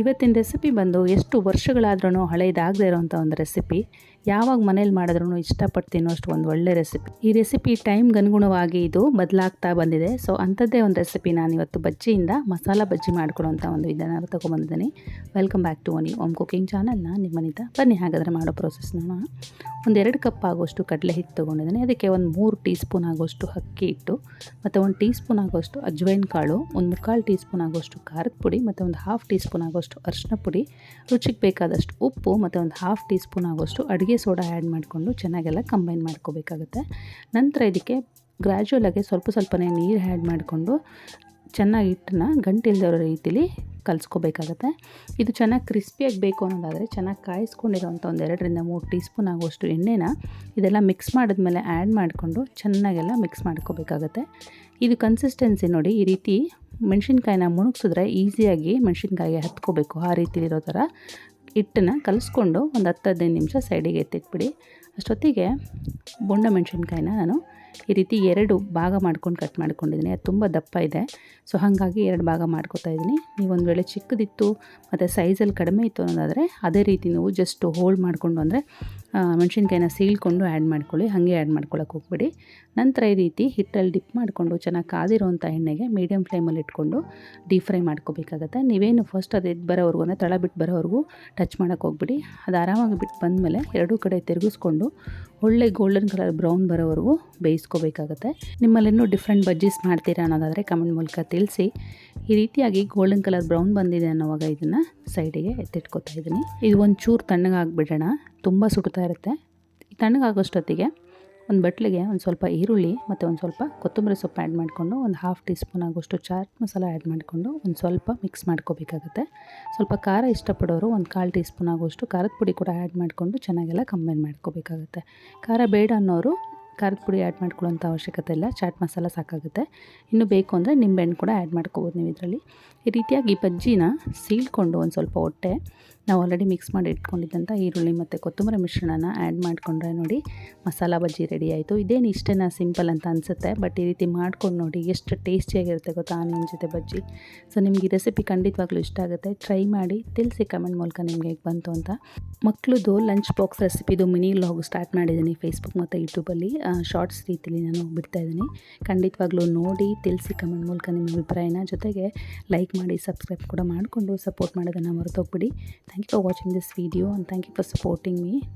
ಇವತ್ತಿನ ರೆಸಿಪಿ ಬಂದು ಎಷ್ಟು ವರ್ಷಗಳಾದ್ರೂ ಹಳೆಯದಾಗದೇ ಇರೋವಂಥ ಒಂದು ರೆಸಿಪಿ. ಯಾವಾಗ ಮನೇಲಿ ಮಾಡಿದ್ರೂ ಇಷ್ಟಪಟ್ಟು ತಿನ್ನೋಷ್ಟು ಒಂದು ಒಳ್ಳೆ ರೆಸಿಪಿ. ಈ ರೆಸಿಪಿ ಟೈಮ್ಗೆ ಅನುಗುಣವಾಗಿ ಇದು ಬದಲಾಗ್ತಾ ಬಂದಿದೆ. ಸೊ ಅಂಥದ್ದೇ ಒಂದು ರೆಸಿಪಿ ನಾನು ಇವತ್ತು ಬಜ್ಜಿಯಿಂದ ಮಸಾಲ ಬಜ್ಜಿ ಮಾಡಿಕೊಡುವಂಥ ಒಂದು ವಿಧಾನ ತೊಗೊಂಬಂದಿದ್ದೀನಿ ವೆಲ್ಕಮ್ ಬ್ಯಾಕ್ ಟು ಒನಿ ಓಮ್ ಕುಕಿಂಗ್ ಚಾನಲ್ನ ನಿಮ್ಮನಿಂದ ಬನ್ನಿ, ಹಾಗಾದರೆ ಮಾಡೋ ಪ್ರೊಸೆಸ್ ನಾನು ಒಂದು ಎರಡು ಕಪ್ ಆಗೋಷ್ಟು ಕಡಲೆ ಹಿಟ್ಟು ತೊಗೊಂಡಿದ್ದೀನಿ. ಅದಕ್ಕೆ ಒಂದು ಮೂರು ಟೀ ಸ್ಪೂನ್ ಆಗೋಷ್ಟು ಅಕ್ಕಿ ಹಿಟ್ಟು, ಮತ್ತು ಒಂದು ಟೀ ಸ್ಪೂನ್ ಆಗೋಷ್ಟು ಅಜ್ವೈನ್ ಕಾಳು, ಒಂದು ಮುಕ್ಕಾಲು ಟೀ ಸ್ಪೂನ್ ಆಗೋಷ್ಟು ಖಾರದ ಪುಡಿ, ಮತ್ತು ಒಂದು ಹಾಫ್ ಟೀ ಸ್ಪೂನ್ ಆಗೋಷ್ಟು ಅರಿಶಿನ ಪುಡಿ. ರುಚಿಗೆ ಬೇಕಾದಷ್ಟು ಉಪ್ಪು, ಮತ್ತು ಒಂದು ಹಾಫ್ ಟೀ ಸ್ಪೂನ್ ಆಗೋಷ್ಟು ಅಡುಗೆ ಸೋಡಾ ಆ್ಯಡ್ ಮಾಡಿಕೊಂಡು ಚೆನ್ನಾಗೆಲ್ಲ ಕಂಬೈನ್ ಮಾಡ್ಕೋಬೇಕಾಗುತ್ತೆ. ನಂತರ ಇದಕ್ಕೆ ಗ್ರ್ಯಾಜುವಲಾಗಿ ಸ್ವಲ್ಪ ಸ್ವಲ್ಪನೇ ನೀರು ಆ್ಯಡ್ ಮಾಡಿಕೊಂಡು ಚೆನ್ನಾಗಿ ಹಿಟ್ಟನ್ನ ಗಂಟಿಲ್ದಿರೋ ರೀತಿಲಿ ಕಲಿಸ್ಕೋಬೇಕಾಗತ್ತೆ. ಇದು ಚೆನ್ನಾಗಿ ಕ್ರಿಸ್ಪಿಯಾಗಿ ಬೇಕು ಅನ್ನೋದಾದರೆ ಚೆನ್ನಾಗಿ ಕಾಯಿಸ್ಕೊಂಡಿರೋವಂಥ ಒಂದು ಎರಡರಿಂದ ಮೂರು ಟೀ ಸ್ಪೂನ್ ಆಗುವಷ್ಟು ಎಣ್ಣೆನ ಇದೆಲ್ಲ ಮಿಕ್ಸ್ ಮಾಡಿದ್ಮೇಲೆ ಆ್ಯಡ್ ಮಾಡಿಕೊಂಡು ಚೆನ್ನಾಗೆಲ್ಲ ಮಿಕ್ಸ್ ಮಾಡ್ಕೋಬೇಕಾಗತ್ತೆ. ಇದು ಕನ್ಸಿಸ್ಟೆನ್ಸಿ ನೋಡಿ, ಈ ರೀತಿ ಮೆಣಸಿನ್ಕಾಯಿನ ಮುಣುಗ್ಸಿದ್ರೆ ಈಸಿಯಾಗಿ ಮೆಣಸಿನ್ಕಾಯಿಗೆ ಹತ್ಕೋಬೇಕು. ಆ ರೀತಿಲಿರೋ ಥರ ಹಿಟ್ಟನ್ನು ಕಲಿಸ್ಕೊಂಡು ಒಂದು ಹತ್ತು ಹದಿನೈದು ನಿಮಿಷ ಸೈಡಿಗೆ ಎತ್ತಿಟ್ಬಿಡಿ. ಅಷ್ಟೊತ್ತಿಗೆ ಬೊಂಡ ಮೆಣಸಿನ್ಕಾಯಿನ ನಾನು ಈ ರೀತಿ ಎರಡು ಭಾಗ ಮಾಡ್ಕೊಂಡು ಕಟ್ ಮಾಡ್ಕೊಂಡಿದ್ದೀನಿ. ಅದು ತುಂಬ ದಪ್ಪ ಇದೆ. ಸೊ ಹಾಗಾಗಿ ಎರಡು ಭಾಗ ಮಾಡ್ಕೊತಾ ಇದ್ದೀನಿ. ನೀವು ಒಂದು ವೇಳೆ ಚಿಕ್ಕದಿತ್ತು ಮತ್ತು ಸೈಜಲ್ಲಿ ಕಡಿಮೆ ಇತ್ತು ಅನ್ನೋದಾದರೆ ಅದೇ ರೀತಿ ನೀವು ಜಸ್ಟ್ ಹೋಲ್ಡ್ ಮಾಡಿಕೊಂಡು ಅಂದರೆ ಮೆಣಸಿನ್ಕಾಯಿನ ಸೀಳ್ಕೊಂಡು ಆ್ಯಡ್ ಮಾಡ್ಕೊಳ್ಳಿ. ಹಾಗೆ ಆ್ಯಡ್ ಮಾಡ್ಕೊಳ್ಳೋಕೆ ಹೋಗ್ಬಿಡಿ. ನಂತರ ಈ ರೀತಿ ಹಿಟ್ಟಲ್ಲಿ ಡಿಪ್ ಮಾಡಿಕೊಂಡು ಚೆನ್ನಾಗಿ ಕಾದಿರೋವಂಥ ಎಣ್ಣೆಗೆ ಮೀಡಿಯಮ್ ಫ್ಲೇಮಲ್ಲಿ ಇಟ್ಕೊಂಡು ಡೀಪ್ ಫ್ರೈ ಮಾಡ್ಕೋಬೇಕಾಗತ್ತೆ. ನೀವೇನು ಫಸ್ಟ್ ಅದು ಎದ್ದು ಬರೋವರೆಗೂ, ಅಂದರೆ ತಳ ಬಿಟ್ಟು ಬರೋವರೆಗೂ ಟಚ್ ಮಾಡೋಕ್ಕೆ ಹೋಗ್ಬಿಡಿ. ಅದು ಆರಾಮಾಗಿ ಬಿಟ್ಟು ಬಂದಮೇಲೆ ಎರಡೂ ಕಡೆ ತಿರುಗಿಸ್ಕೊಂಡು ಒಳ್ಳೆ ಗೋಲ್ಡನ್ ಕಲರ್ ಬ್ರೌನ್ ಬರೋವರೆಗೂ ಬೇಯಿಸ್ಕೋಬೇಕಾಗತ್ತೆ. ನಿಮ್ಮಲ್ಲಿ ಇನ್ನೂ ಡಿಫ್ರೆಂಟ್ ಬಜ್ಜೀಸ್ ಮಾಡ್ತೀರಾ ಅನ್ನೋದಾದರೆ ಕಮೆಂಟ್ ಮೂಲಕ ತಿಳಿಸಿ. ಈ ರೀತಿಯಾಗಿ ಗೋಲ್ಡನ್ ಕಲರ್ ಬ್ರೌನ್ ಬಂದಿದೆ ಅನ್ನೋವಾಗ ಇದನ್ನು ಸೈಡಿಗೆ ಎತ್ತಿಟ್ಕೊತಾ ಇದ್ದೀನಿ. ಇದು ಒಂದು ಚೂರು ತಣ್ಣಗಾಗ್ಬಿಡೋಣ ತುಂಬ ಸುಡ್ತಾ ಇರುತ್ತೆ. ತಣ್ಣಗಾಗೋಷ್ಟೊತ್ತಿಗೆ ಒಂದು ಬಟ್ಲಿಗೆ ಒಂದು ಸ್ವಲ್ಪ ಈರುಳ್ಳಿ ಮತ್ತು ಒಂದು ಸ್ವಲ್ಪ ಕೊತ್ತಂಬರಿ ಸೊಪ್ಪು ಆ್ಯಡ್ ಮಾಡಿಕೊಂಡು ಒಂದು ಹಾಫ್ ಟೀ ಸ್ಪೂನ್ ಆಗೋಷ್ಟು ಚಾಟ್ ಮಸಾಲ ಆ್ಯಡ್ ಮಾಡಿಕೊಂಡು ಒಂದು ಸ್ವಲ್ಪ ಮಿಕ್ಸ್ ಮಾಡ್ಕೋಬೇಕಾಗುತ್ತೆ. ಸ್ವಲ್ಪ ಖಾರ ಇಷ್ಟಪಡೋರು ಒಂದು ಕಾಲು ಟೀ ಸ್ಪೂನ್ ಆಗೋಷ್ಟು ಖಾರದ ಪುಡಿ ಕೂಡ ಆ್ಯಡ್ ಮಾಡಿಕೊಂಡು ಚೆನ್ನಾಗೆಲ್ಲ ಕಂಬೈನ್ ಮಾಡ್ಕೋಬೇಕಾಗುತ್ತೆ. ಖಾರ ಬೇಡ ಅನ್ನೋರು ಖಾರದ ಪುಡಿ ಆ್ಯಡ್ ಮಾಡ್ಕೊಳ್ಳೋಂಥ ಅವಶ್ಯಕತೆ ಇಲ್ಲ. ಚಾಟ್ ಮಸಾಲ ಸಾಕಾಗುತ್ತೆ. ಇನ್ನು ಬೇಕು ಅಂದರೆ ನಿಂಬೆಹಣ್ಣು ಕೂಡ ಆ್ಯಡ್ ಮಾಡ್ಕೋಬೋದು ನೀವು ಇದರಲ್ಲಿ. ಈ ರೀತಿಯಾಗಿ ಬಜ್ಜಿನ ಸೀಳ್ಕೊಂಡು ಒಂದು ಸ್ವಲ್ಪ ಹೊಟ್ಟೆ ನಾವು ಆಲ್ರೆಡಿ ಮಿಕ್ಸ್ ಮಾಡಿ ಇಟ್ಕೊಂಡಿದ್ದಂಥ ಈರುಳ್ಳಿ ಮತ್ತು ಕೊತ್ತಂಬರಿ ಮಿಶ್ರಣನ ಆ್ಯಡ್ ಮಾಡಿಕೊಂಡ್ರೆ ನೋಡಿ ಮಸಾಲ ಬಜ್ಜಿ ರೆಡಿ ಆಯಿತು. ಇದೇನು ಇಷ್ಟೇನ ಸಿಂಪಲ್ ಅಂತ ಅನಿಸುತ್ತೆ ಬಟ್ ಈ ರೀತಿ ಮಾಡ್ಕೊಂಡು ನೋಡಿ ಎಷ್ಟು ಟೇಸ್ಟಿಯಾಗಿರುತ್ತೆ ಗೊತ್ತಾ ಆನಿಯನ್ ಜೊತೆ ಬಜ್ಜಿ. ಸೊ ನಿಮ್ಗೆ ಈ ರೆಸಿಪಿ ಖಂಡಿತವಾಗ್ಲೂ ಇಷ್ಟ ಆಗುತ್ತೆ ಟ್ರೈ ಮಾಡಿ, ತಿಳಿಸಿ ಕಮೆಂಟ್ ಮೂಲಕ ನಿಮಗೆ ಹೇಗೆ ಬಂತು ಅಂತ. ಮಕ್ಕಳದು ಲಂಚ್ ಬಾಕ್ಸ್ ರೆಸಿಪಿದು ಮಿನಿ ಲಾಗ್ ಸ್ಟಾರ್ಟ್ ಮಾಡಿದ್ದೀನಿ ಫೇಸ್ಬುಕ್ ಮತ್ತು ಯೂಟ್ಯೂಬಲ್ಲಿ ಶಾರ್ಟ್ಸ್ ರೀತಿಲಿ ನಾನು ಬಿಡ್ತಾ ಇದ್ದೀನಿ. ಖಂಡಿತವಾಗ್ಲೂ ನೋಡಿ, ತಿಳಿಸಿ ಕಮೆಂಟ್ ಮೂಲಕ ನಿಮ್ಮ ಅಭಿಪ್ರಾಯನ ಜೊತೆಗೆ ಲೈಕ್ ಮಾಡಿ ಸಬ್ಸ್ಕ್ರೈಬ್ ಕೂಡ ಮಾಡಿಕೊಂಡು ಸಪೋರ್ಟ್ ಮಾಡೋದನ್ನು ಮರೆತೋಗ್ಬಿಡಿ thank thank you for watching this video and thank you for supporting me.